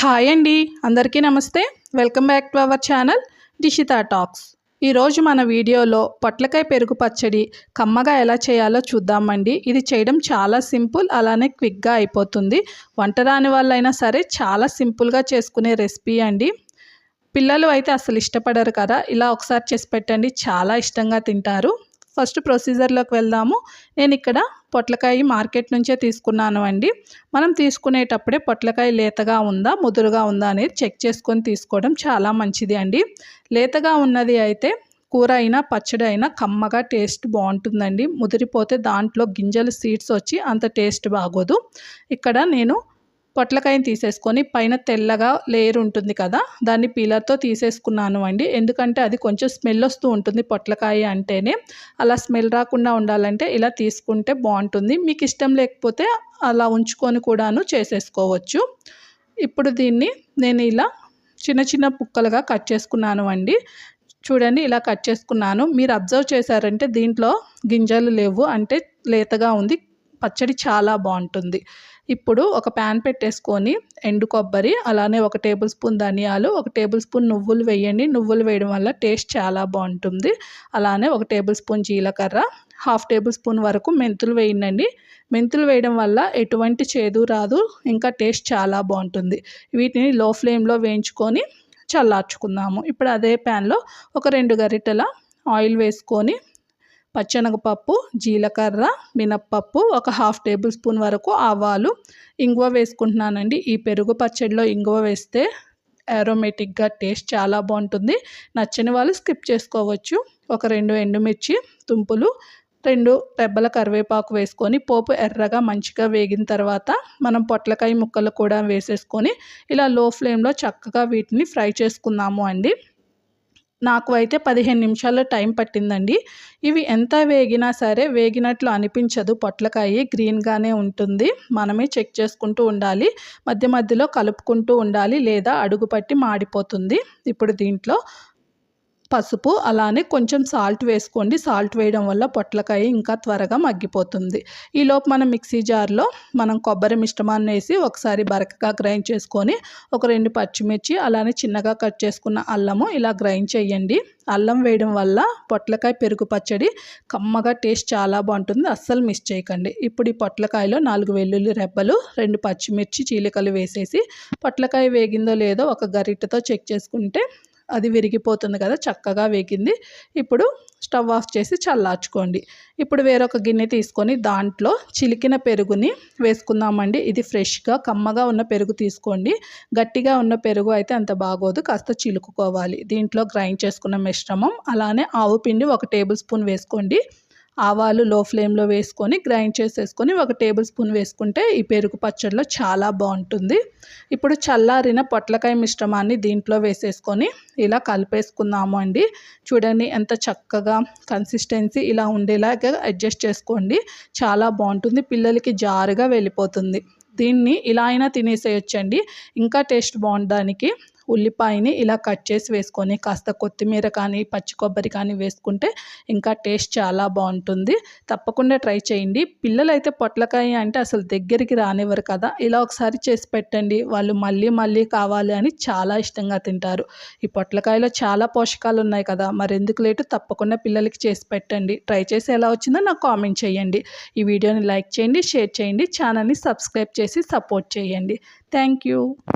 Hi అండి అందరికీ నమస్తే. Welcome back to our channel Dishita talks. ఈరోజు మన వీడియోలో పొట్లకాయ పెరుగు పచ్చడి కమ్మగా ఎలా చేయాలో చూద్దామండి. ఇది చేయడం చాలా సింపుల్ అలానే క్విక్గా అయిపోతుంది. వంట రాని వాళ్ళైనా సరే చాలా సింపుల్గా చేసుకునే రెసిపీ అండి. పిల్లలు అయితే అసలు ఇష్టపడరు కదా ఇలా ఒకసారి చేసి పెట్టండి చాలా ఇష్టంగా తింటారు. ఫస్ట్ ప్రొసీజర్లోకి వెళ్దాము. నేను ఇక్కడ పొట్లకాయ మార్కెట్ నుంచే తీసుకున్నాను అండి. మనం తీసుకునేటప్పుడే పొట్లకాయ లేతగా ఉందా ముదురుగా ఉందా అనేది చెక్ చేసుకొని తీసుకోవడం చాలా మంచిది అండి. లేతగా ఉన్నది అయితే కూర అయినా పచ్చడి అయినా కమ్మగా టేస్ట్ బాగుంటుందండి. ముదిరిపోతే దాంట్లో గింజలు సీడ్స్ వచ్చి అంత టేస్ట్ బాగోదు. ఇక్కడ నేను పొట్లకాయని తీసేసుకొని పైన తెల్లగా లేయర్ ఉంటుంది కదా దాన్ని పీలర్తో తీసేసుకున్నాను అండి. ఎందుకంటే అది కొంచెం స్మెల్ వస్తూ ఉంటుంది పొట్లకాయ అంటేనే. అలా స్మెల్ రాకుండా ఉండాలంటే ఇలా తీసుకుంటే బాగుంటుంది. మీకు ఇష్టం లేకపోతే అలా ఉంచుకొని కూడాను చేసేసుకోవచ్చు. ఇప్పుడు దీన్ని నేను ఇలా చిన్న చిన్న పుక్కలుగా కట్ చేసుకున్నాను అండి. చూడండి ఇలా కట్ చేసుకున్నాను. మీరు అబ్జర్వ్ చేశారంటే దీంట్లో గింజలు లేవు. అంటే లేతగా ఉంది. పచ్చడి చాలా బాగుంటుంది. ఇప్పుడు ఒక ప్యాన్ పెట్టేసుకొని ఎండు కొబ్బరి అలానే ఒక టేబుల్ స్పూన్ ధనియాలు ఒక టేబుల్ స్పూన్ నువ్వులు వేయండి. నువ్వులు వేయడం వల్ల టేస్ట్ చాలా బాగుంటుంది. అలానే ఒక టేబుల్ స్పూన్ జీలకర్ర హాఫ్ టేబుల్ స్పూన్ వరకు మెంతులు వేయండి మెంతులు వేయడం వల్ల ఎటువంటి చేదు రాదు ఇంకా టేస్ట్ చాలా బాగుంటుంది. వీటిని లో ఫ్లేమ్లో వేయించుకొని చల్లార్చుకుందాము. ఇప్పుడు అదే ప్యాన్లో ఒక రెండు గరిటెల ఆయిల్ వేసుకొని పచ్చెనగపప్పు జీలకర్ర మినప్పప్పు ఒక హాఫ్ టేబుల్ స్పూన్ వరకు ఆవాలు. ఇంగువ వేసుకుంటున్నానండి. ఈ పెరుగు పచ్చడిలో ఇంగువ వేస్తే ఆరోమేటిక్గా టేస్ట్ చాలా బాగుంటుంది. నచ్చని వాళ్ళు స్కిప్ చేసుకోవచ్చు. ఒక రెండు ఎండుమిర్చి తుంపులు రెండు రెబ్బల కరివేపాకు వేసుకొని పోపు ఎర్రగా మంచిగా వేగిన తర్వాత మనం పొట్లకాయ ముక్కలు కూడా వేసేసుకొని ఇలా లో ఫ్లేమ్లో చక్కగా వీటిని ఫ్రై చేసుకుందాము అండి. నాకు అయితే పదిహేను నిమిషాల్లో టైం పట్టిందండి. ఇవి ఎంత వేగినా సరే వేగినట్లు అనిపించదు. పొట్లకాయ గ్రీన్గానే ఉంటుంది. మనమే చెక్ చేసుకుంటూ ఉండాలి. మధ్య మధ్యలో కలుపుకుంటూ ఉండాలి లేదా అడుగు పట్టి మాడిపోతుంది. ఇప్పుడు దీంట్లో పసుపు అలానే కొంచెం సాల్ట్ వేసుకోండి. సాల్ట్ వేయడం వల్ల పొట్లకాయ ఇంకా త్వరగా మగ్గిపోతుంది. ఈలోపు మనం మిక్సీ జార్లో మనం కొబ్బరి మిశ్రమాన్ని వేసి ఒకసారి బరకగా గ్రైండ్ చేసుకొని ఒక రెండు పచ్చిమిర్చి అలానే చిన్నగా కట్ చేసుకున్న అల్లము ఇలా గ్రైండ్ చేయండి. అల్లం వేయడం వల్ల పొట్లకాయ పెరుగు పచ్చడి కమ్మగా టేస్ట్ చాలా బాగుంటుంది. అస్సలు మిస్ చేయకండి. ఇప్పుడు ఈ పొట్లకాయలో నాలుగు వెల్లుల్లి రెబ్బలు రెండు పచ్చిమిర్చి చీలికలు వేసేసి పొట్లకాయ వేగిందో లేదో ఒక గరిటతో చెక్ చేసుకుంటే అది విరిగిపోతుంది కదా చక్కగా వేగింది. ఇప్పుడు స్టవ్ ఆఫ్ చేసి చల్లార్చుకోండి. ఇప్పుడు వేరొక గిన్నె తీసుకొని దాంట్లో చిలికిన పెరుగుని వేసుకుందామండి. ఇది ఫ్రెష్గా కమ్మగా ఉన్న పెరుగు తీసుకోండి. గట్టిగా ఉన్న పెరుగు అయితే అంత బాగోదు కాస్త చిలుకుకోవాలి. దీంట్లో గ్రైండ్ చేసుకున్న మిశ్రమం అలానే ఆవు పిండి ఒక టేబుల్ స్పూన్ వేసుకోండి. ఆవాలు లో ఫ్లేమ్లో వేసుకొని గ్రైండ్ చేసేసుకొని ఒక టేబుల్ స్పూన్ వేసుకుంటే ఈ పెరుగు పచ్చడిలో చాలా బాగుంటుంది. ఇప్పుడు చల్లారిన పొట్లకాయ మిశ్రమాన్ని దీంట్లో వేసేసుకొని ఇలా కలిపేసుకుందాము అండి. చూడండి ఎంత చక్కగా కన్సిస్టెన్సీ ఇలా ఉండేలాగా అడ్జస్ట్ చేసుకోండి. చాలా బాగుంటుంది. పిల్లలకి జారుగా వెళ్ళిపోతుంది. దీన్ని ఇలా అయినా తినేసేయచ్చండి. ఇంకా టేస్ట్ బాగుండడానికి ఉల్లిపాయని ఇలా కట్ చేసి వేసుకొని కాస్త కొత్తిమీర కానీ పచ్చి కొబ్బరి కానీ వేసుకుంటే ఇంకా టేస్ట్ చాలా బాగుంటుంది. తప్పకుండా ట్రై చేయండి. పిల్లలు అయితే పొట్లకాయ అంటే అసలు దగ్గరికి రానివ్వరు కదా. ఇలా ఒకసారి చేసి పెట్టండి. వాళ్ళు మళ్ళీ మళ్ళీ కావాలి అని చాలా ఇష్టంగా తింటారు. ఈ పొట్లకాయలో చాలా పోషకాలు ఉన్నాయి కదా. మరి ఎందుకు లేటు తప్పకుండా పిల్లలకి చేసి పెట్టండి. ట్రై చేసి ఎలా వచ్చిందో నాకు కామెంట్ చేయండి. ఈ వీడియోని లైక్ చేయండి షేర్ చేయండి ఛానల్ని సబ్స్క్రైబ్ చేసి సపోర్ట్ చేయండి. Thank you.